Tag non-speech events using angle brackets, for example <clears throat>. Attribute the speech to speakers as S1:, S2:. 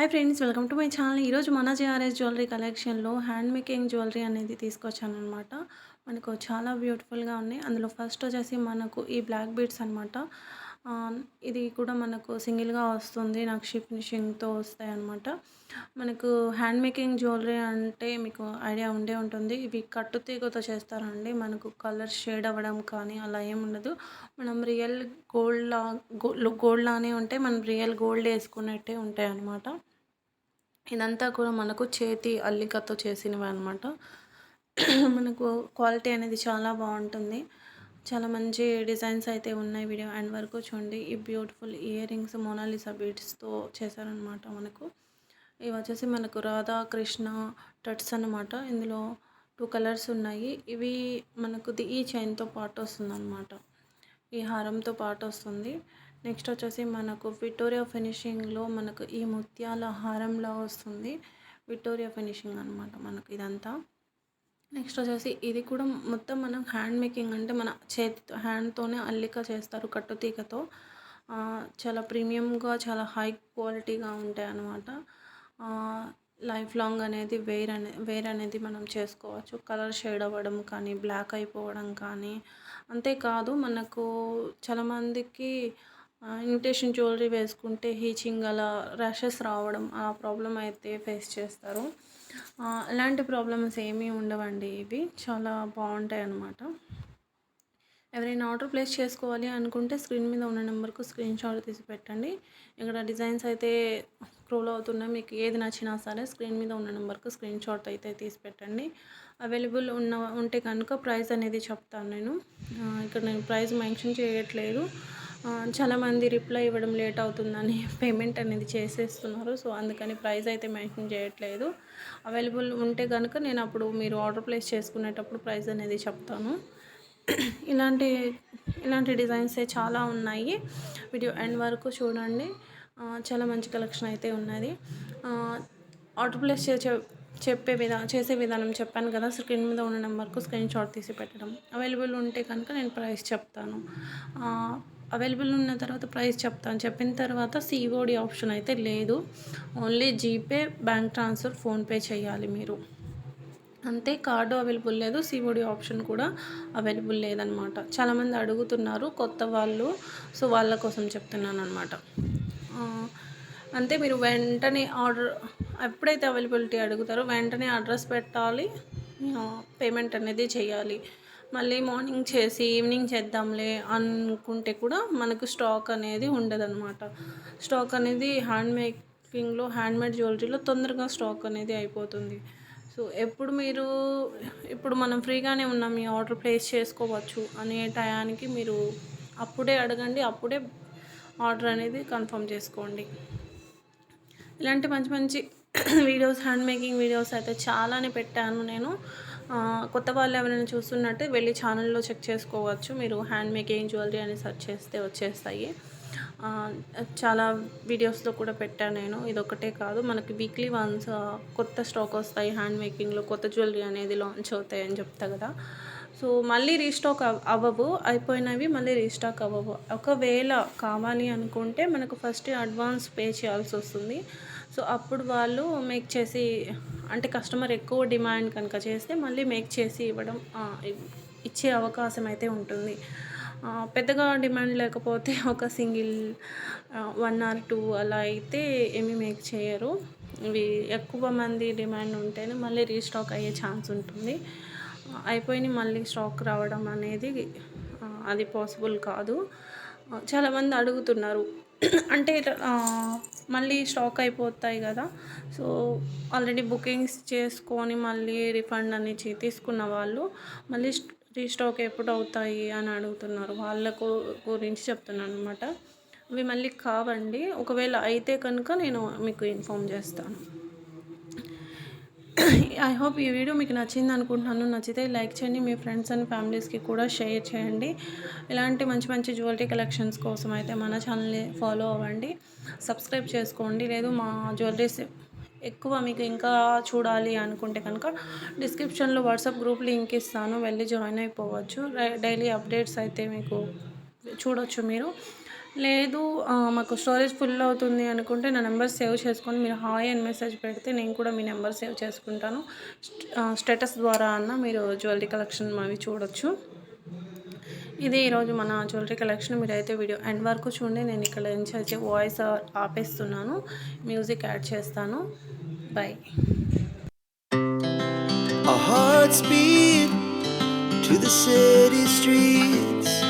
S1: Hi friends welcome to my channel. ఈరోజు మన JRS jewellery కలెక్షన్లో హ్యాండ్ మేకింగ్ జ్యువెలరీ అనేది తీసుకొచ్చాను అనమాట మనకు చాలా బ్యూటిఫుల్గా ఉన్నాయి. అందులో ఫస్ట్ వచ్చేసి మనకు ఈ బ్లాక్ బీడ్స్ అనమాట ఇది కూడా మనకు సింగిల్గా వస్తుంది. నక్షి ఫినిషింగ్తో వస్తాయి అనమాట మనకు హ్యాండ్ మేకింగ్ జ్యువెలరీ అంటే మీకు ఐడియా ఉండే ఉంటుంది. ఇవి కట్టు తీగతో చేస్తారండి. మనకు కలర్ షేడ్ అవ్వడం కానీ అలా ఏమి ఉండదు. మనం రియల్ గోల్డ్ లా గోల్డ్ లానే ఉంటే మనం రియల్ గోల్డ్ వేసుకున్నట్టే ఉంటాయి అనమాట ఇదంతా కూడా మనకు చేతి అల్లికతో చేసినవి అనమాట మనకు క్వాలిటీ అనేది చాలా బాగుంటుంది. చాలా మంచి డిజైన్స్ అయితే ఉన్నాయి వీడియో అండ్ వరకు చూడండి. ఈ బ్యూటిఫుల్ ఇయర్ రింగ్స్ మోనాలిసా బీడ్స్తో చేశారనమాట మనకు. ఇవి వచ్చేసి మనకు రాధా కృష్ణ టట్స్ అనమాట ఇందులో టూ కలర్స్ ఉన్నాయి. ఇవి మనకు ఈ చైన్తో పాటు వస్తుంది అనమాట ఈ హారంతో పాటు వస్తుంది. నెక్స్ట్ వచ్చేసి మనకు విక్టోరియా ఫినిషింగ్లో మనకు ఈ ముత్యాల హారంలా వస్తుంది. విక్టోరియా ఫినిషింగ్ అనమాట మనకు ఇదంతా. నెక్స్ట్ వచ్చేసి ఇది కూడా మొత్తం మనం హ్యాండ్ మేకింగ్ అంటే మన చేతితో హ్యాండ్తోనే అల్లిక చేస్తారు కట్టుతీగతో చాలా ప్రీమియంగా చాలా హై క్వాలిటీగా ఉంటాయి అన్నమాట. లైఫ్ లాంగ్ అనేది వేర్ అనే వేర్ అనేది మనం చేసుకోవచ్చు. కలర్ షేడ్ అవ్వడం కానీ బ్లాక్ అయిపోవడం కానీ అంతేకాదు మనకు చాలామందికి ఇమిటేషన్ జ్యువెలరీ వేసుకుంటే హీచింగ్ అలా ర్యాషెస్ రావడం ఆ ప్రాబ్లం అయితే ఫేస్ చేస్తారు. ఇలాంటి ప్రాబ్లమ్స్ ఏమీ ఉండవండి ఇవి. చాలా బాగుంటాయి అన్నమాట. ఎవరైనా ఆర్డర్ ప్లేస్ చేసుకోవాలి అనుకుంటే స్క్రీన్ మీద ఉన్న నెంబర్కు స్క్రీన్ షాట్ తీసి పెట్టండి. ఇక్కడ డిజైన్స్ అయితే స్క్రోల్ అవుతున్నాయి మీకు ఏది నచ్చినా సరే స్క్రీన్ మీద ఉన్న నెంబర్కు స్క్రీన్ షాట్ అయితే తీసి పెట్టండి. అవైలబుల్ ఉన్న ఉంటే కనుక ప్రైస్ అనేది చెప్తాను నేను. ఇక్కడ నేను ప్రైస్ మెన్షన్ చేయట్లేదు. చాలామంది రిప్లై ఇవ్వడం లేట్ అవుతుందని పేమెంట్ అనేది చేసేస్తున్నారు. సో అందుకని ప్రైస్ అయితే మెన్షన్ చేయట్లేదు. అవైలబుల్ ఉంటే కనుక నేను అప్పుడు మీరు ఆర్డర్ ప్లేస్ చేసుకునేటప్పుడు ప్రైస్ అనేది చెప్తాను. ఇలాంటి ఇలాంటి డిజైన్స్ చాలా ఉన్నాయి. వీడియో ఎండ్ వరకు చూడండి. చాలా మంచి కలెక్షన్ అయితే ఉన్నది. ఆర్డర్ ప్లేస్ చే చెప్పే విధా చేసే విధానం చెప్పాను కదా స్క్రీన్ మీద ఉన్న నెంబర్కు స్క్రీన్ షాట్ తీసి పెట్టడం. అవైలబుల్ ఉంటే కనుక నేను ప్రైస్ చెప్తాను. అవైలబుల్ ఉన్న తర్వాత ప్రైస్ చెప్తాను చెప్పిన తర్వాత సిఓడి ఆప్షన్ అయితే లేదు. Only GPay bank transfer PhonePe చేయాలి మీరు. అంతే కార్డు అవైలబుల్ లేదు సిఓడి ఆప్షన్ కూడా అవైలబుల్ లేదనమాట. చాలామంది అడుగుతున్నారు కొత్త వాళ్ళు. సో వాళ్ళ కోసం చెప్తున్నాను అనమాట అంతే మీరు వెంటనే ఆర్డర్ ఎప్పుడైతే అవైలబిలిటీ అడుగుతారో వెంటనే అడ్రస్ పెట్టాలి. పేమెంట్ అనేది చేయాలి. మళ్ళీ మార్నింగ్ చేసి ఈవినింగ్ చేద్దాంలే అనుకుంటే కూడా మనకు స్టాక్ అనేది ఉండదన్నమాట. స్టాక్ అనేది హ్యాండ్ మేకింగ్లో హ్యాండ్మేడ్ జ్యువెలరీలో తొందరగా స్టాక్ అనేది అయిపోతుంది. సో ఎప్పుడు మీరు ఇప్పుడు మనం ఫ్రీగానే ఉన్నాం మీ ఆర్డర్ ప్లేస్ చేసుకోవచ్చు అనే టయానికి మీరు అప్పుడే అడగండి అప్పుడే ఆర్డర్ అనేది కన్ఫర్మ్ చేసుకోండి. ఇలాంటి మంచి మంచి వీడియోస్ హ్యాండ్ మేకింగ్ వీడియోస్ అయితే చాలానే పెట్టాను నేను. కొత్త వాళ్ళు ఎవరైనా చూస్తున్నట్టే వెళ్ళి ఛానల్లో చెక్ చేసుకోవచ్చు. మీరు హ్యాండ్ మేకింగ్ జ్యువెలరీ అని సెర్చ్ చేస్తే వచ్చేస్తాయి. చాలా వీడియోస్లో కూడా పెట్టాను నేను. ఇది ఒకటే కాదు మనకి వీక్లీ వన్స్ కొత్త స్టాక్ వస్తాయి హ్యాండ్ మేకింగ్లో కొత్త జ్యువెలరీ అనేది లాంచ్ అవుతాయి అని చెప్తా కదా. సో మళ్ళీ రీస్టాక్ అవ్వవు. అయిపోయినవి మళ్ళీ రీస్టాక్ అవ్వవు. ఒకవేళ కావాలి అనుకుంటే మనకు ఫస్ట్ అడ్వాన్స్ పే చేయాల్సి వస్తుంది. సో అప్పుడు వాళ్ళు మేక్ చేసి అంటే కస్టమర్ ఎక్కువ డిమాండ్ కనుక చేస్తే మళ్ళీ మేక్ చేసి ఇవ్వడం ఇచ్చే అవకాశం అయితే ఉంటుంది. పెద్దగా డిమాండ్ లేకపోతే <laughs> ఒక సింగిల్ వన్ ఆర్ టూ అలా అయితే ఏమీ మేక్ చేయరు. ఇవి ఎక్కువ మంది డిమాండ్ ఉంటేనే మళ్ళీ రీస్టాక్ అయ్యే ఛాన్స్ ఉంటుంది. అయిపోయి మళ్ళీ స్టాక్ రావడం అనేది అది పాసిబుల్ కాదు. చాలామంది అడుగుతున్నారు. <clears throat> అంటే మళ్ళీ స్టాక్ అయిపోతాయి కదా. సో ఆల్రెడీ బుకింగ్స్ చేసుకొని మళ్ళీ రిఫండ్ అని తీసుకున్న వాళ్ళు మళ్ళీ రీస్టాక్ ఎప్పుడు అవుతాయి అని అడుగుతున్నారు. వాళ్ళకు గురించి చెప్తున్నాను అనమాట అవి మళ్ళీ కావండి. ఒకవేళ అయితే కనుక నేను మీకు ఇన్ఫామ్ చేస్తాను. ఐ హోప్ ఈ వీడియో మీకు నచ్చింది అనుకుంటున్నాను. నచ్చితే లైక్ చేయండి. మీ ఫ్రెండ్స్ అండ్ ఫ్యామిలీస్కి కూడా షేర్ చేయండి. ఇలాంటి మంచి మంచి జ్యువెలరీ కలెక్షన్స్ కోసం అయితే మన ఛానల్ని ఫాలో అవ్వండి. సబ్స్క్రైబ్ చేసుకోండి. లేదు మా జ్యువెలరీస్ ఎక్కువ మీకు ఇంకా చూడాలి అనుకుంటే కనుక డిస్క్రిప్షన్లో వాట్సాప్ గ్రూప్ లింక్ ఇస్తాను. వెళ్ళి జాయిన్ అయిపోవచ్చు. డైలీ అప్డేట్స్ అయితే మీకు చూడొచ్చు మీరు. లేదు మాకు స్టోరేజ్ ఫుల్ అవుతుంది అనుకుంటే నా నెంబర్ సేవ్ చేసుకొని మీరు హాయ్ అని మెసేజ్ పెడితే నేను కూడా మీ నెంబర్ సేవ్ చేసుకుంటాను. స్టేటస్ ద్వారా అన్నా మీరు జ్యువెలరీ కలెక్షన్ మావి చూడొచ్చు. ఇది ఈరోజు మన జ్యువెలరీ కలెక్షన్. మీరైతే వీడియో ఎండ్ వరకు చూడండి. నేను ఇక్కడ నుంచి వచ్చి వాయిస్ ఆపేస్తున్నాను. మ్యూజిక్ యాడ్ చేస్తాను. Bye.
S2: Our hearts to the city streets.